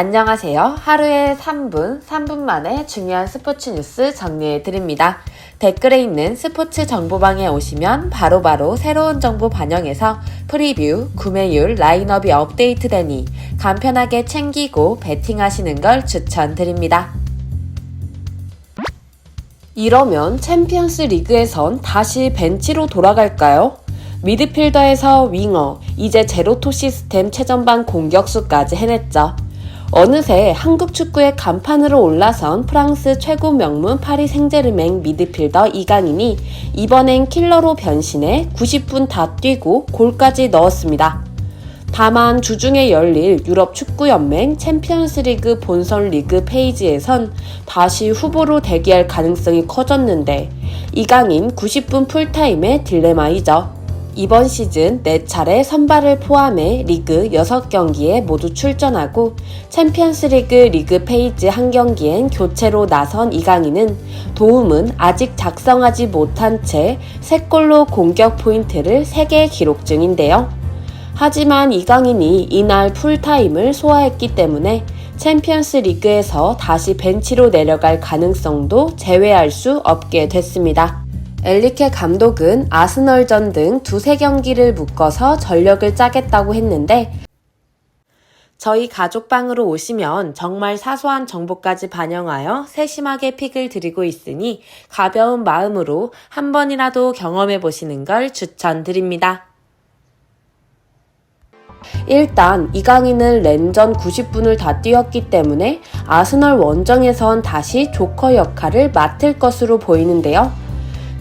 안녕하세요. 하루에 3분, 3분 만에 중요한 스포츠 뉴스 정리해 드립니다. 댓글에 있는 스포츠 정보방에 오시면 바로 바로 새로운 정보 반영해서 프리뷰, 구매율, 라인업이 업데이트되니 간편하게 챙기고 베팅하시는 걸 추천드립니다. 이러면 챔피언스 리그에선 다시 벤치로 돌아갈까요? 미드필더에서 윙어, 이제 제로토 시스템 최전방 공격수까지 해냈죠. 어느새 한국 축구의 간판으로 올라선 프랑스 최고 명문 파리 생제르맹 미드필더 이강인이 이번엔 킬러로 변신해 90분 다 뛰고 골까지 넣었습니다. 다만 주중에 열릴 유럽 축구연맹 챔피언스리그 본선 리그 페이지에선 다시 후보로 대기할 가능성이 커졌는데 이강인 90분 풀타임의 딜레마이죠. 이번 시즌 4차례 선발을 포함해 리그 6경기에 모두 출전하고 챔피언스리그 리그 페이지 한 경기엔 교체로 나선 이강인은 도움은 아직 작성하지 못한 채 3골로 공격 포인트를 3개 기록 중인데요. 하지만 이강인이 이날 풀타임을 소화했기 때문에 챔피언스 리그에서 다시 벤치로 내려갈 가능성도 제외할 수 없게 됐습니다. 엘리케 감독은 아스널전 등 두세 경기를 묶어서 전력을 짜겠다고 했는데 저희 가족방으로 오시면 정말 사소한 정보까지 반영하여 세심하게 픽을 드리고 있으니 가벼운 마음으로 한 번이라도 경험해 보시는 걸 추천드립니다. 일단 이강인은 랜전 90분을 다 뛰었기 때문에 아스널 원정에선 다시 조커 역할을 맡을 것으로 보이는데요.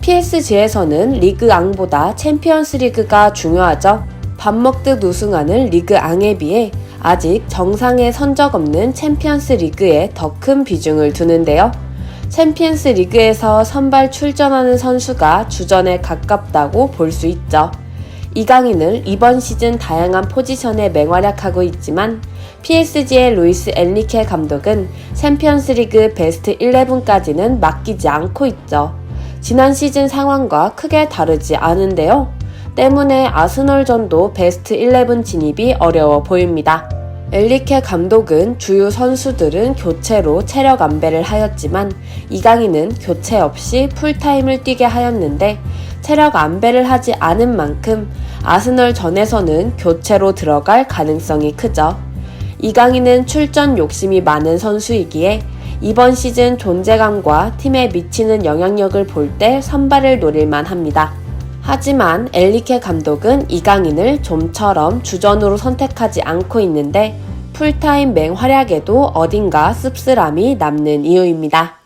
PSG에서는 리그 앙보다 챔피언스 리그가 중요하죠. 밥 먹듯 우승하는 리그 앙에 비해 아직 정상에 선적 없는 챔피언스 리그에 더 큰 비중을 두는데요. 챔피언스 리그에서 선발 출전하는 선수가 주전에 가깝다고 볼 수 있죠. 이강인을 이번 시즌 다양한 포지션에 맹활약하고 있지만 PSG의 루이스 엔리케 감독은 챔피언스 리그 베스트 11까지는 맡기지 않고 있죠. 지난 시즌 상황과 크게 다르지 않은데요. 때문에 아스널전도 베스트 11 진입이 어려워 보입니다. 엘리케 감독은 주요 선수들은 교체로 체력 안배를 하였지만 이강인은 교체 없이 풀타임을 뛰게 하였는데 체력 안배를 하지 않은 만큼 아스널 전에서는 교체로 들어갈 가능성이 크죠. 이강인은 출전 욕심이 많은 선수이기에 이번 시즌 존재감과 팀에 미치는 영향력을 볼 때 선발을 노릴만 합니다. 하지만 엘리케 감독은 이강인을 좀처럼 주전으로 선택하지 않고 있는데 풀타임 맹활약에도 어딘가 씁쓸함이 남는 이유입니다.